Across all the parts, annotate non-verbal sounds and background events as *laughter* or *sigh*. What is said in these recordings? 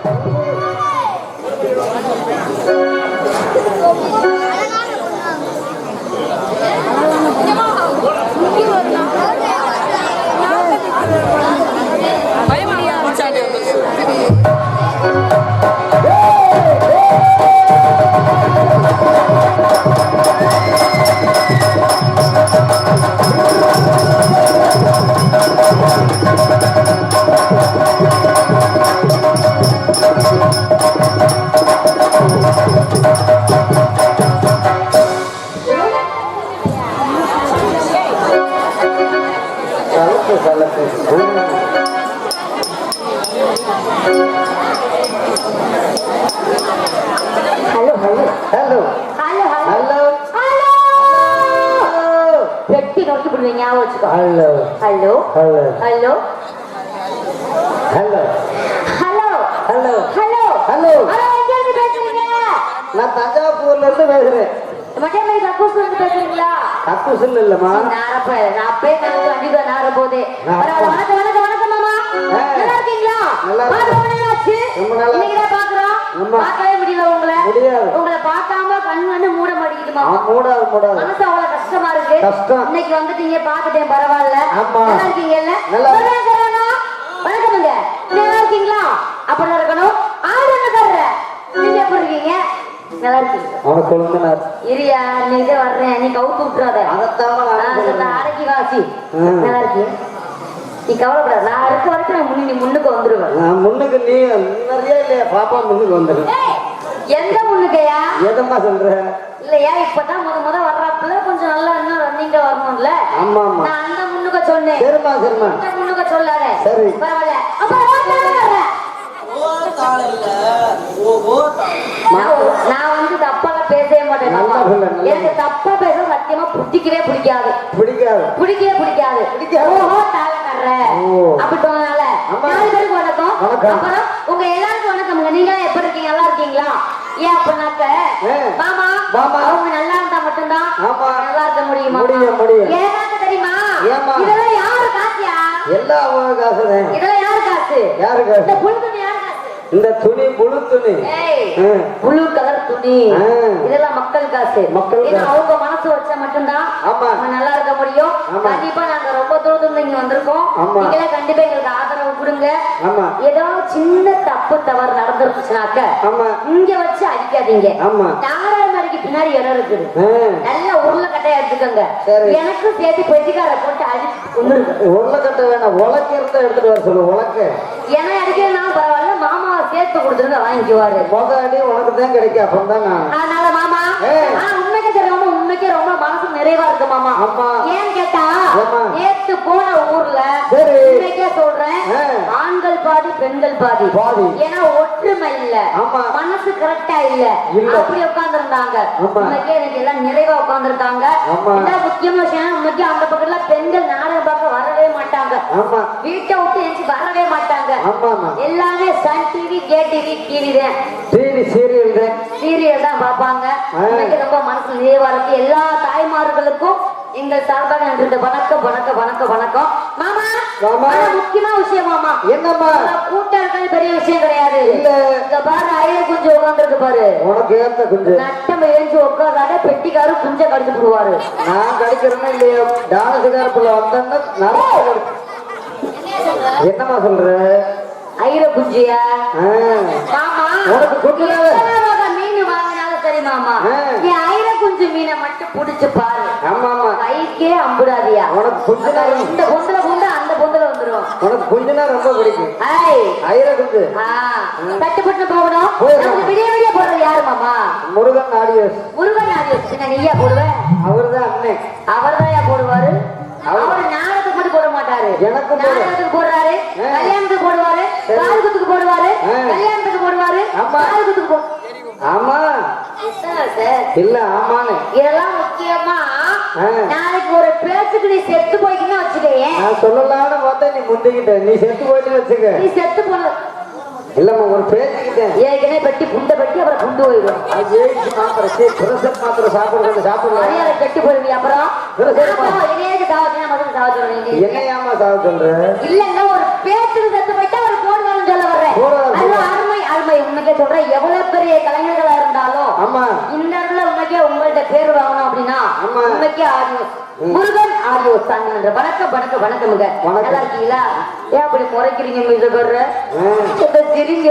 Thank you. விடுவீங்க ஞாபகம் வச்சுக்கோ hello hello hello hello hello hello hello hello hello hello எங்க இருந்து பேசுறீங்க நான் தஞ்சாவூர்ல இருந்து பேசுறேன் மட்டமேரி கக்கூஸ்ல இருந்து பேசுறீங்களா இல்லம்மா நாரப்ப நான் அப்பே நான் வண்டிக்கு நார போதே நான் பரவாயில்ல வணக்கம் வணக்கம் வணக்கம் மாமா ஆ. நல்லா இருக்கீங்களா. ரொம்ப நாள் ஆச்சு ரொம்ப நாளா. இன்னைக்கு தான் பாக்குறோம் ஆமா. பார்க்கவே முடியல உங்களை. உங்களை பார்க்காம கண் வந்து மூட மாட்டேங்குது ஆ, மாமா மூடாது மூடாது. மனசு அவ்வளவு கஷ்டமா இருக்கு. கஷ்டம். இன்னைக்கு வந்துட்டீங்க பாத்துட்டேன் பரவாயில்ல. ஆமா. நல்லா இருக்கீங்கல்ல? நல்லா இருக்கு. வணக்கம்ங்க. நல்லா இருக்கீங்களா? அப்படிதான் இருக்கணும். என்ன தர்ற. நீங்க எப்படி இருக்கீங்க? நல்லா இருக்கீங்க. அவனுக்கு கொழுந்தனார். இரியா இன்னைக்கு வர்றேன். நீ கவுத்து விட்டுறாத. அதைத்தான் அடக்கி வாசி. நல்லா இருக்கியா நீ கவலைப்படாத. நான் இருக்க வரைக்கும் நான் முன்னி நீ முன்னுக்கு வந்துருவேன். நான் முன்னுக்கு நீ முன்னறியா இல்லையா? பாப்பா முன்னுக்கு வந்துரு. எந்த முன்னுக்கையா? எதம்மா சொல்ற? இல்லையா? இப்பதான் முத முத வர்றாப்புல கொஞ்சம் நல்லா இன்னும் ரன்னிங்க வரணும்ல? ஆமா ஆமா. நான் அந்த முன்னுக்க சொன்னேன். சரிம்மா சரிம்மா. இந்த முன்னுக்க சொல்லாத. சரி. பரவாயில்ல. அப்புறம் நான் வர்றேன். நான் ஒ- நான் வந்து தப்பாலாம் பேசவே மாட்டேன் எனக்கு தப்பா பேச சத்தியமா பிடிக்கவே பிடிக்காது. பிடிக்காது. பிடிக்கவே பிடிக்காது. பிடிக்காது. ஓஹோ தாளக்காரர ஓ. அப்படி சொன்னனால. நாலு பேருக்கு வணக்கம். வணக்கம். அப்புறம் உங்க எல்லாருக்கும் வணக்கம்ங்க. நீங்க எப்படி இருக்கீங்க? நல்லா இருக்கீங்களா? ஏன் அப்படின்னாக்க. மாமா மாமா. அவங்க நல்லா இருந்தா மட்டும்தான் ஆமா. நல்லா இருக்க முடியுமா முடியும், தெரியுமா? ஏம்மா? இதெல்லாம் யாரு காசியா? எல்லாம் அவங்க இதெல்லாம் யாரு காசு? யாரு இந்த காசு புழுதுன்னு யாரு காசு? இந்த துணி முழு துணி. கலர் துணி. இதெல்லாம் மக்கள் காசு மக்கள். அவங்க மனசு வச்சா மட்டும்தான். நம்ம நல்லா இருக்க முடியும். கண்டிப்பா நாங்க ரொம்ப தூரத்துல இங்க வந்திருக்கோம். நீங்களே கண்டிப்பா எங்களுக்கு ஆதரவு கொடுங்க ஆமா ஏதோ சின்ன தப்பு தவறு நடந்துருச்சுனாக்க ஆமா இங்க வச்சு அடிக்காதீங்க ஆமா நாராயணருக்கு பின்னாடி இடம் இருக்குது. நல்ல உருளை கட்டையா எடுத்துக்கோங்க சரி. எனக்கும் சேர்த்து பெட்டிக்கார போட்டு கொண்டு உருளைக்கட்டை வேணாம் உலக்க இருந்தா எடுத்துட்டு வர சொல்லு உலக்க ஏன்னா அடிக்கிறதுனாலும் பரவாயில்ல மாமாவை சேர்த்து கொடுத்துருங்க வாங்கிக்குவாரு முத அடி உனக்கு தான் கிடைக்கும் அப்புறம் தான் அதனால மாமா உண்மைக்கே தெரியாம உண்மைக்கே ரொம்ப மனசு நிறைவா இருக்கு மாமா ஆமா. ஏன் கேட்டா? நேத்து போன ஊர்ல. உண்மைக்கே சொல்றேன். ஆண்கள் பாதி பெண்கள் பாதி பாதி. ஏன்னா ஒற்றுமை இல்ல. மனசு கரெக்டா இல்ல. அப்படி உட்கார்ந்து இருந்தாங்க. உண்மைக்கே எனக்கு எல்லாம் நிறைவா உட்கார்ந்து இருக்காங்க ஆமா. முக்கியமான விஷயம் உண்மைக்கே அந்த பக்கத்துல பெண்கள் நாடகம் பார்க்க வரவே மாட்டாங்க. ஆமா. வீட்டை விட்டு எஞ்சி வரவே மாட்டாங்க. ஆமா எல்லாமே Sun TV K TV TV தான். டிவி சீரியல் தான். சீரியல் தான் பார்ப்பாங்க. எனக்கு ரொம்ப மனசு நிறைவா இருக்கு. எல்லா தாய்மார்களுக்கும் எங்கள் சார்பாக வணக்கம் வணக்கம் வணக்கம் வணக்கம். மாமா மாமா. ஆனா முக்கியமான விஷயம் மாமா. என்னம்மா? கூட்டம் இருக்கிறது பெரிய விஷயம் கிடையாது. இந்த பாரு ஐயர் குஞ்சு உட்காந்துருக்கு பாரு. உனக்கு ஏத்த கொஞ்சம் நட்டம் எழுந்து உட்காந்தாட பெட்டிக்காரு குஞ்ச கடிச்சு போடுவாரு. நான் கிடைக்கிறேன்னா இல்லையா? டான்ஸுக்காரப்புல வந்தேன்னா நிறைய என்னம்மா சொல்ற? ஐர குஞ்சியா. மாமா உனக்கு வகை மீன் வாங்கினாலும் சரி மாமா. குஞ்சு மீனை மட்டும் புடிச்சு பாரு. ஆமா ஆமா கைக்கே அம்புடாதியா. உனக்கு குஞ்சுனா இந்த பொந்துல பொந்து அந்த பொந்துல வந்துரும். உனக்கு குஞ்சுனா ரொம்ப பிடிக்கும். ஐய். ஐர குஞ்சு ஆ, தட்டுப்பட்டு போகணும். நமக்கு விடிய விடிய போடுறது யாரு மாமா? முருகன் ஆடியோஸ். முருகன் ஆடி வச்சுங்க நீயா போடுவ? அவர் தான் அண்ணன் அவர் தான் போடுவாரு? அவர். நாடகத்துக்கு மட்டும் போட மாட்டாரு. எனக்கு. நாடகத்துக்கு போடுறாரு. கல்யாணத்துக்கு போடுவாரு. சரி. காதுகுத்துக்கு போடுவாரு. கல்யாணத்துக்கு போடுவாரு. ஆமா. காதுகுத்துக்கு போ ஆமா. இல்ல ஆமான்னு. இதெல்லாம் முக்கியமா. நாளைக்கு ஒரு பேச்சுக்கு நீ செத்து போய்க்குன்னு வச்சுக்கேன் நான் சொல்லலாம்னு பார்த்தா நீ முந்திக்கிட்ட. நீ செத்து போயிட்டு வச்சுக்க. நீ செத்து போன இல்லம்மா ஒரு பேச்சுக்கிட்டேன் ஏற்கனவே பெட்டி புண்டை பெட்டி அப்புறம் புண்டு போயிடும் அது ஏசி மாத்திரை சரி பிரசர் மாத்திரை சாப்பிடுறது மரியாதை கெட்டு போயிருவி அப்புறம்? என்னையாமா சாப்பிட சொல்ற? இல்லங்க ஒரு பேச்சுக்கு செத்து போயிட்டா ஒரு போடுவான்னு சொல்ல வர்றேன். அருமை சொல்றேன் எவ்வளவு பெரிய கலைஞர்களா இருந்தாலும் ஆமா. இந்த இடத்துல உண்மைக்கே உங்கள்ட்ட பேர் வாங்கணும் அப்படின்னா. உண்மைக்கே ஆடியோஸ். முருகன் ஆடியோஸ் தாங்க வணக்கம் வணக்கம் வணக்கமுங்க வணக்கம். நல்லா இருக்கீங்களா? ஏன் அப்படி முறைக்கிறீங்க ஆ. சிரிங்க.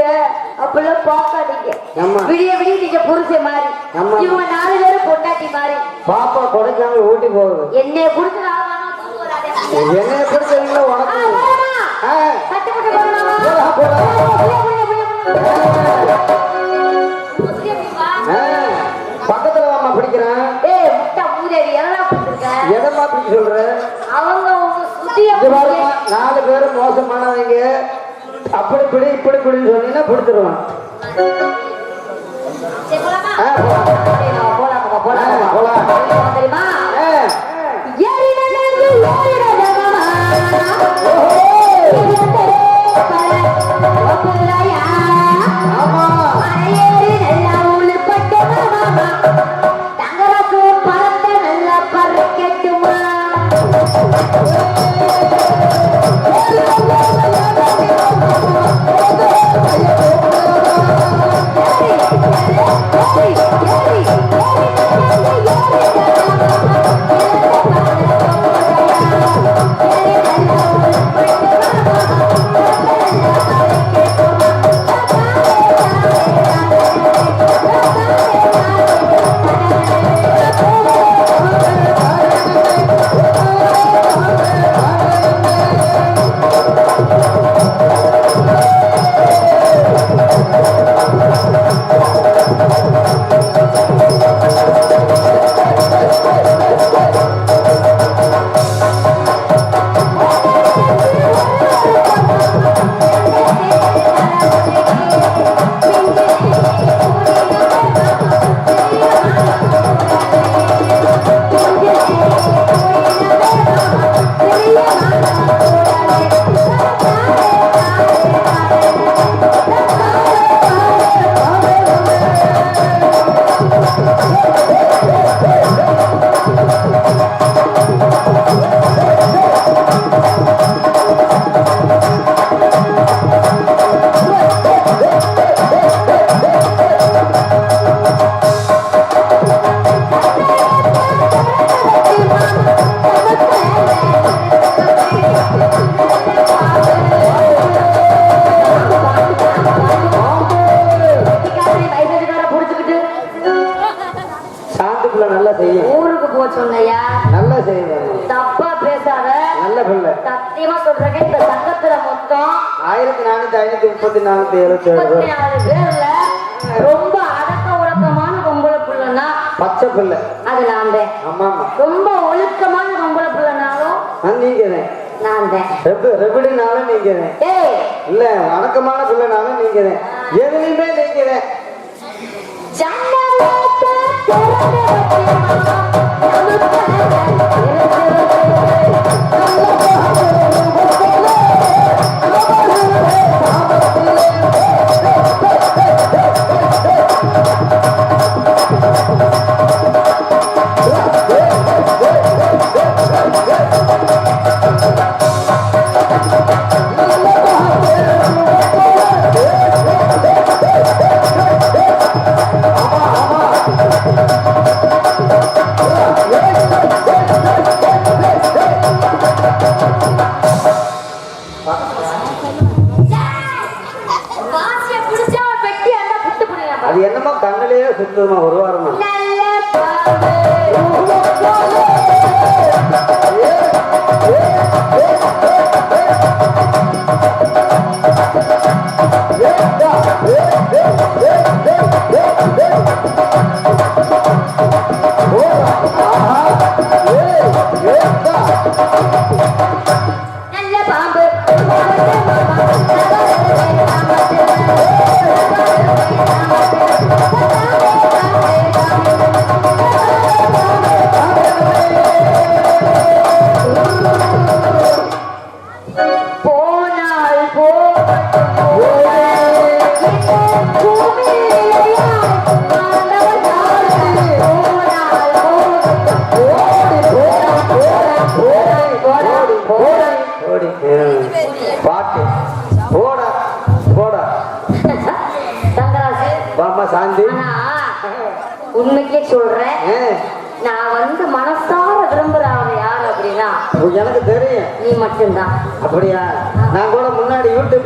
அப்படிலாம் பார்க்காதீங்க. ஆமா. விடிய விடிய நீங்க புருஷன் மாதிரி. இவங்க நாலு பேரும் பொண்டாட்டி மாதிரி. பாப்பா கொடைக்கானல் ஊட்டி போகுது. என்னைய வராதே. என்னைய பிடிச்சவங்கள ஆ, உனக்கு. போலாமா? ஆ, கட்டுப்பட்டு பக்கத்துல வாமா பிடிக்கிறேன் ஏய், முட்டை மூதேவி, எல்லாம் கொடுத்திருக்க. எதமா பிடிக்க சொல்ற அவங்க உங்க சுத்திய பாருமா நாலு பேரும் மோசமானவங்க அப்படி பிடி இப்படி பிடின்னு சொன்னீங்கன்னா பிடிச்சிருவான் சரி, போலாமா? போலாம். போலாம். தெரியுமா? ஏறி நடந்து ஏறிடலாமா? ஒப்புதலையா? முப்பத்தி முப்பத்தி பேர் நாலு பேர்ல ரொம்ப அடக்க உடக்கமான பொம்பளை புள்ளனா பச்சை பிள்ளை. அது நான் தான். ஆமா ஆமா ரொம்ப ஒழுக்கமான பொம்பளை புள்ளனாலும் நான் நீங்க நான் தான். ரெப்பு ரெப்பிடினாலும் நீங்க ஏய். இல்ல அடக்கமான பிள்ளைனாலும் நீங்க எதுலையுமே நீங்க ஜன்னலத்தை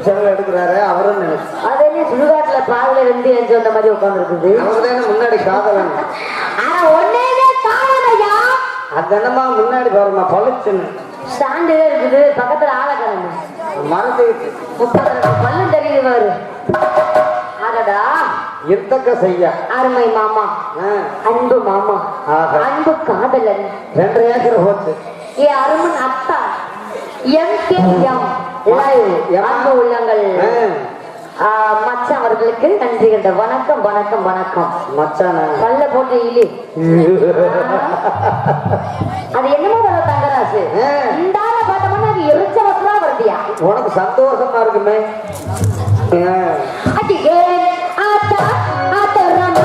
சேனல் எடுக்கிறாரு அவரும் நினைச்சு. அதே சுடுகாட்டுல பாதில இருந்து எஞ்சி வந்த மாதிரி உட்காந்துருக்குது அவர் தானே முன்னாடி காதலன். ஆனா ஒன்னேவே காணலையா? அது என்னமா முன்னாடி பாருமா பளிச்சுன்னு. ஸ்டாண்டு இருக்குது பக்கத்துல ஆளக்கணும் மனசுக்கு முப்பது பல்லு தெரியுது பாரு. ஆகடா இருத்தக்க செய்ய. அருமை மாமா. அன்பு மாமா. அன்பு காதலன். ரெண்டு ஏக்கர் போச்சு. ஏ அருமன் அத்தா. M K M. அன்பு உள்ளங்கள். மச்சான் அவர்களுக்கு நன்றி கண்ட வணக்கம் வணக்கம் வணக்கம். மச்சான? பல்ல போட்டு *laughs* அது என்னமோ வர தங்கராசு. ஆ. இந்த ஆளை பார்த்தோம்னா அது எரிச்ச வசமா வருதியா? உனக்கு சந்தோஷமா இருக்குமே. ஆ, அடியே ஆத்தா ஆத்தரமா இப்ப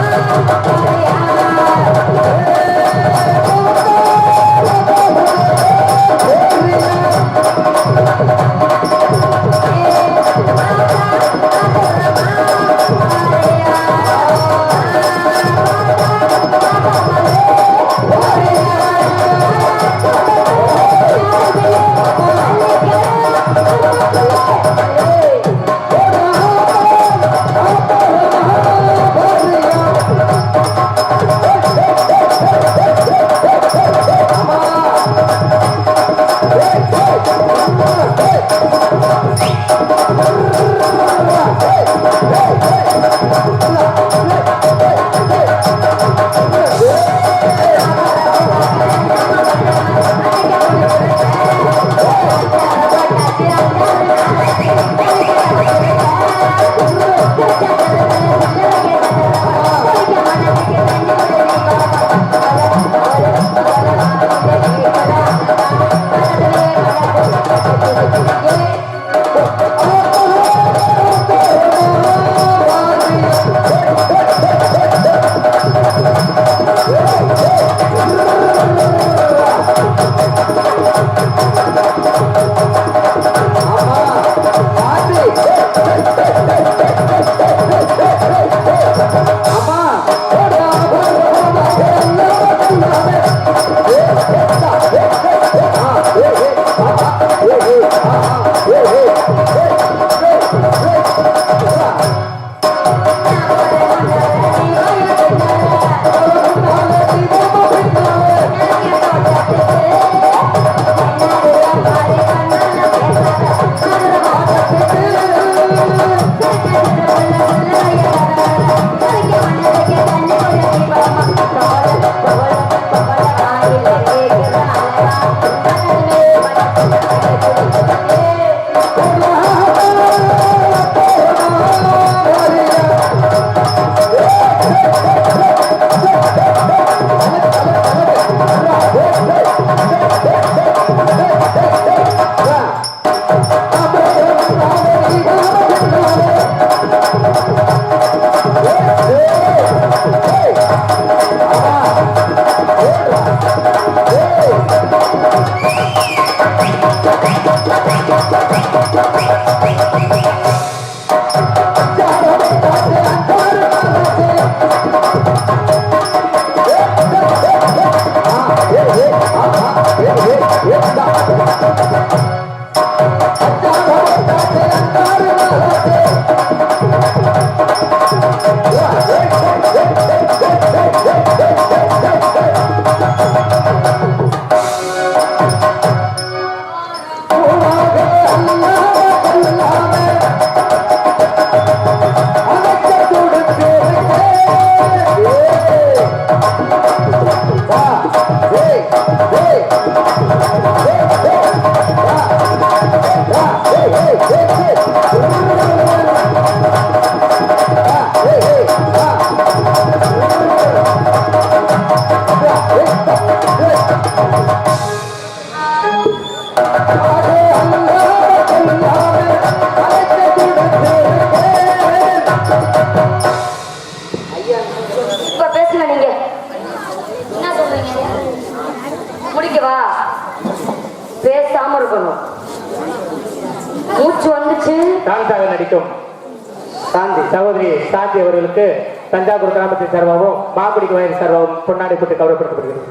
தஞ்சாவூர் கிராமத்தின் சார்பாகவும் மாங்குடி கோயில் சார்பாகவும் பொன்னாடி போட்டு கௌரவப்படுத்தப்படுகிறது.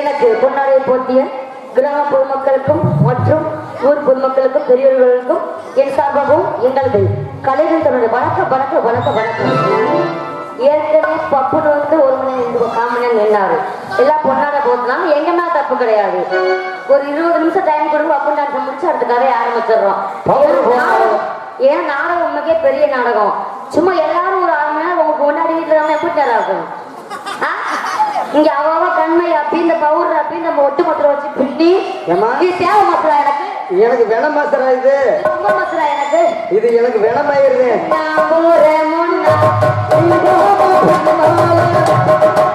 எனக்கு பொன்னாடை போட்டிய கிராம பொதுமக்களுக்கும் மற்றும் ஊர் பொதுமக்களுக்கும் பெரியவர்களுக்கும் என் சார்பாகவும் எங்களது கலைகள் தன்னுடைய வணக்க வணக்க வணக்க வணக்கம். ஏற்கனவே பப்புனு வந்து ஒரு மணி ரெண்டு நேரம் நின்னாரு. எல்லாம் பொன்னாடை போட்டுனாலும் எங்க மேல தப்பு கிடையாது. ஒரு இருபது நிமிஷம் டைம் கொடுங்க பப்பு டான்ஸ் முடிச்சு அடுத்த கதையை ஆரம்பிச்சிடுறோம் ஏன்? நாடகம் உண்மைக்கே பெரிய நாடகம். சும்மா எல்லாரும் ஒரு அரை மணி நேரம் உங்களுக்கு முன்னாடி வீட்டுல தான் எப்படி நேரம் இருக்கும் ஆ? இங்க அவ கண்மை அப்படி இந்த பவுடர் அப்படி நம்ம ஒட்டு மொத்தம் வச்சு பின்னி? இது தேவை மசுரா எனக்கு? எனக்கு வெனமாசரா இது? ரொம்ப மசுரா எனக்கு? இது எனக்கு வெனமாயிருது நான் Thank you.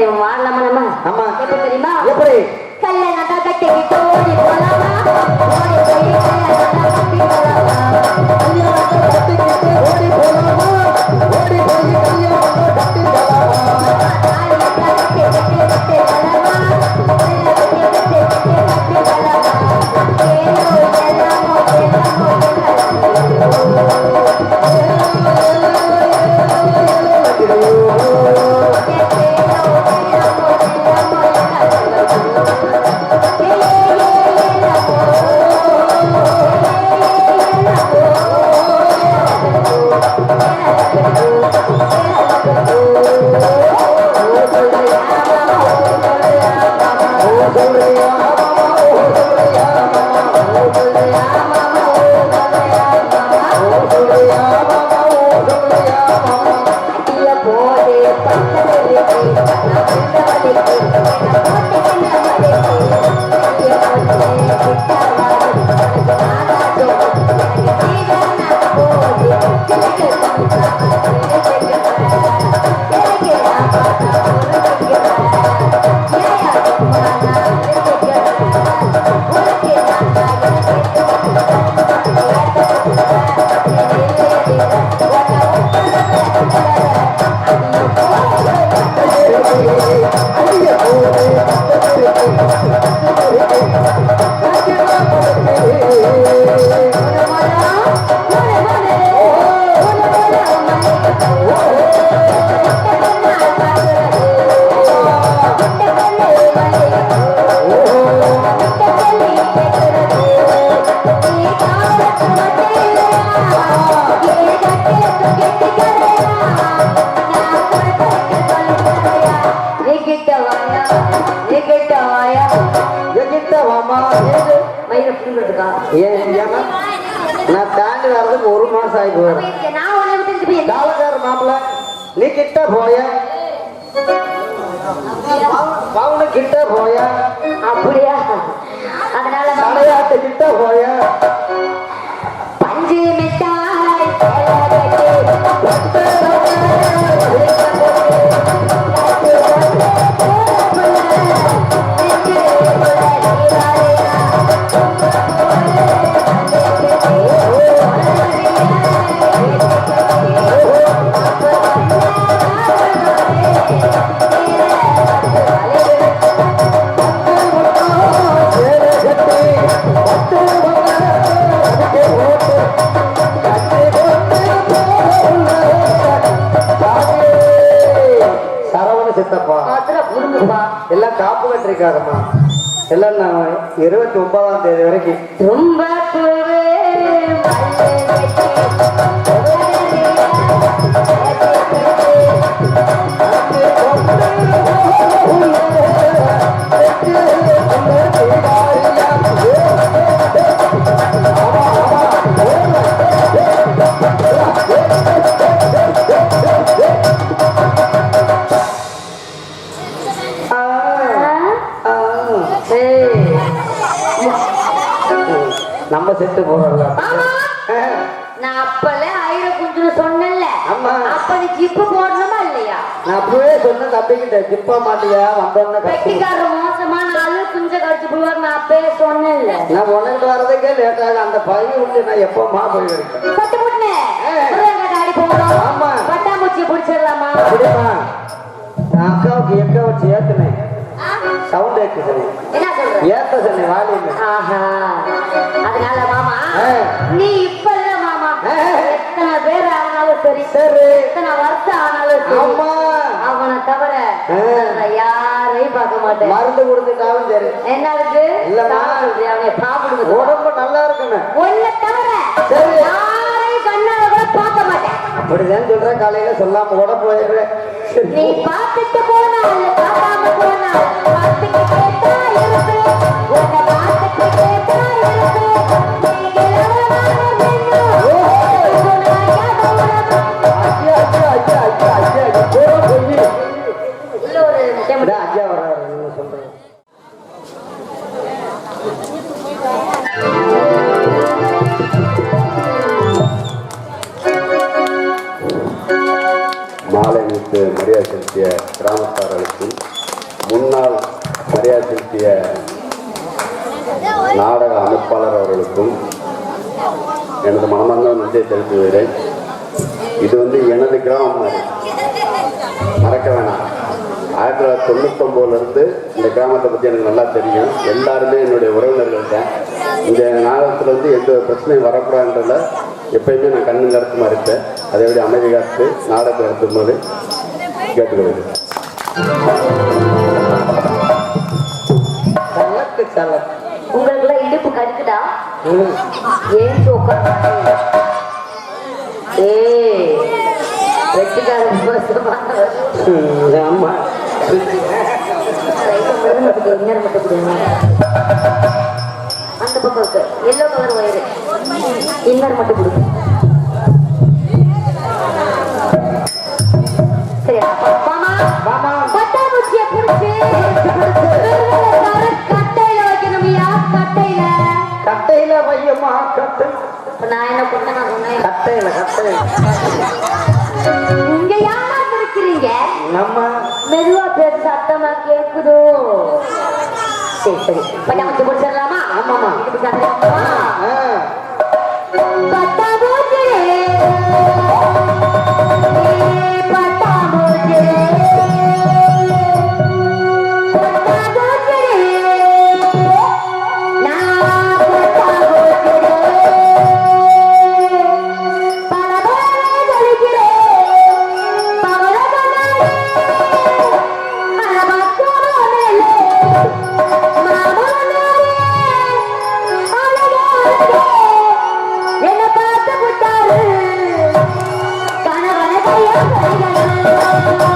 சரி வாழலாமா நம்ம. ஆமா. எப்ப தெரியுமா? எப்படி? கல்யாணம் கட்டிக்கிட்டு ஓடி போலாமா? ஓடி போய் கல்யாணம் கட்டி போலாமா? கிட்ட போய. பவுனு கிட்ட போய. அப்படியா? அதனால தலையாட்டு கிட்ட போய. இருபத்தி ஒன்பதாம் தேதி வரைக்கும். ரொம்ப நம்ம செத்து போறோம்ல ஆமா. நான் அப்பல ஐர குஞ்சுன்னு சொன்னேன்ல. அப்ப நீ ஜிப்பு போடணுமா இல்லையா? நான் அப்பவே சொன்னேன் தப்பிக்கிட்ட ஜிப்பா மாட்டியா? வந்தோன்னு கத்தி பெட்டிக்காரர் மோசமான ஆளு குஞ்ச கடிச்சு போடுவார் நான் அப்பவே சொன்னேன்ல. நான் உனக்கு வர்றதுக்கே லேட் ஆகும் அந்த பையன் விட்டு நான் எப்பமா போயிருக்கேன் ஆ. முருகன் ஆடி போகணும் ஆமா. பட்டாம்பூச்சியை பிடிச்சிடலாமா? அப்படிமா நான் அக்காவுக்கு எக்க வச்சு ஏத்துனேன் சவுண்ட் சொல்ற ஏத்த வாலின்னு ஆஹா. அதனால மாமா. நீ இப்ப இல்ல மாமா. எத்தனை பேர் ஆனாலும் சரி சரி. எத்தனை வருஷம் ஆனாலும் சரி அவனை தவிர யாரையும் பார்க்க மாட்டேன். மருந்து கொடுத்துட்டாலும் சரி. என்ன இருக்கு? அவனை சாப்பிடுவது உடம்பு நல்லா இருக்குன்னு. ஒன்ன தவிர. யாரையும் கண்ணால கூட பார்க்க மாட்டேன். அப்படிதான் சொல்றேன் காலையில சொல்லாம கூட போயிடுறேன் நீ பார்த்துட்டு போனால் பார்க்காம போனால் பார்த்துக்கிட்டே எனது மனமார்ந்த நன்றியை தெரிவித்துகிறேன் இது வந்து எனது கிராமம் மாதிரி மறக்க வேணாம். ஆயிரத்தி தொள்ளாயிரத்தி தொண்ணூத்தொம்போதுலேருந்து இந்த கிராமத்தை பற்றி எனக்கு நல்லா தெரியும். எல்லாருமே என்னுடைய உறவினர்கள் தான் இந்த நாடகத்தில் வந்து எந்த பிரச்சனையும் வரக்கூடாதுன்றதில் எப்பயுமே நான் கண்ணு கருத்துமா இருப்பேன். அதை விட அமைதி காத்து நாடகத்தை நடத்தும்போது கேட்டுக்கொள்கிறேன். சலக்கு சலக்கு. ஏன் உட்காந்து வெட்டிக்காரன் ஆமா மட்டும் இன்னொரு மட்டும் கொடுங்க. அந்த பக்கம் இருக்கு எல்லோ கலர் இன்னொரு மட்டும் கொடுங்க சரி கட்டையில வையம்மா கட்டை. நான் என்ன பண்ண சொன்னேன் கட்டையில கட்டையில. நீங்க யாரா இருக்கிறீங்க நம்ம மெதுவா பேச சத்தமா கேக்குதோ. சரி சரி. பட்டாம்பூச்சி பிடிச்சிடலாமா ஆமாம்மா. இது Thank you.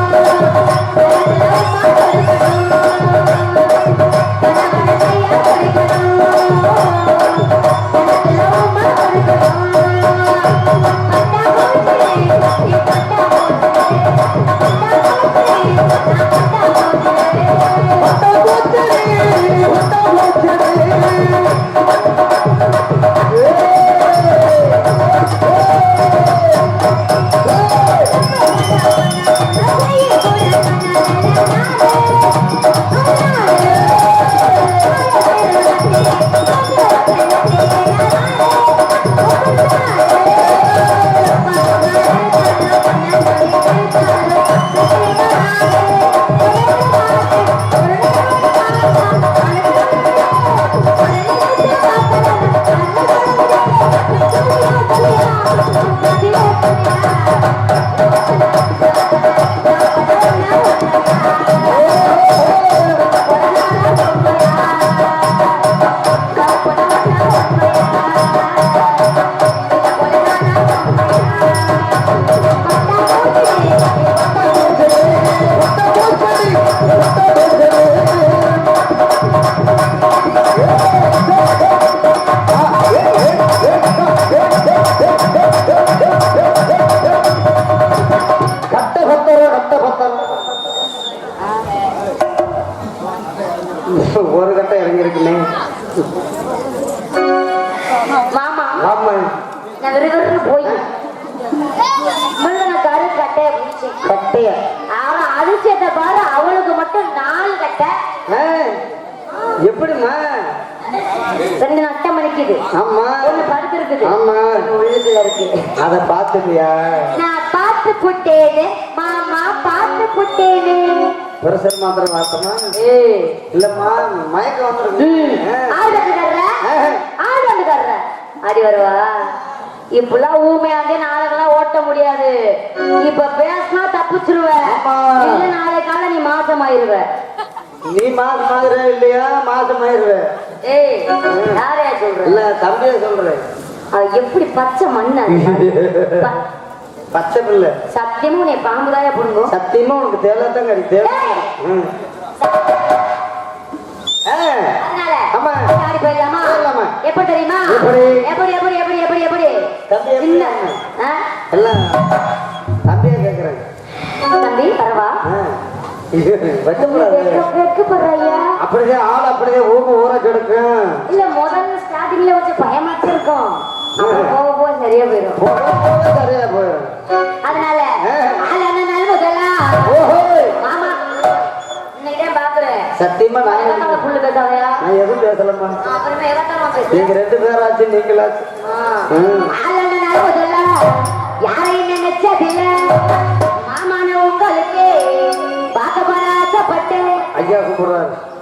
பாரு அவளுக்கு மட்டும் நாலு கட்டை. ஆ, எப்படிம்மா? ரெண்டு நட்டம் மணிக்குது ஆமா. ஒண்ணு படுத்து இருக்குது ஆமா. உள்ளுக்குள்ள இருக்கு அத பாத்துட்டியா நான் பார்த்து புட்டேனே மாமா பார்த்து புட்டேனே. பிரசர் மாத்திரம் பார்த்தோமா இல்லம்மா மயக்கம் வந்துருக்கு ஆள் வந்து தர்ற? ஆள் வந்து தர்ற? அடி வருவா. இப்பெல்லாம் ஊமையாண்டே நாளைக்கெல்லாம் ஓட்ட முடியாது. இப்ப பேசினா தப்பிச்சிருவ. இல்ல நாளை கால நீ மாசம் ஆயிருவ நீ மாசம் ஆகுற இல்லையா? மாசம் ஆயிருவ ஏய் யாரையா சொல்ற? இல்ல தம்பிய சொல்றேன். அவ எப்படி பச்சை மண்ணு பச்சை பிள்ளை சத்தியமா உன்னை பாம்புதாயா புடுங்கும் சத்தியமா உனக்கு தேவை. ம். ஆ, அதனால ஆமா. ஆடி போயிடலாமா? போயிடலாமா. எப்ப தெரியுமா? எப்படி? எப்படி எப்படி எப்படி எப்படி எப்படி? எப்படி? சின்ன? எல்லாம் தம்பியா கேக்குறேன் தம்பி? பரவா அப்படிதான் ஆள் அப்படிதான் ஊக்க ஊற கெடுக்கும் இல்ல முதல்ல ஸ்டார்டிங்ல கொஞ்சம் பயமாச்சு இருக்கும். போக போக சரியா போயிடும் போக போக சரியா போயிடும் அதனால சத்தியமா நான் புல்லு பேசாதையா நான் எதுவும் பேசலம்மா. அப்புறமே பேசு நீங்க ரெண்டு பேராச்சு நீங்களாச்சு. யாரையும் நினைச்சதில்ல? மாமான உங்களுக்கு பார்க்க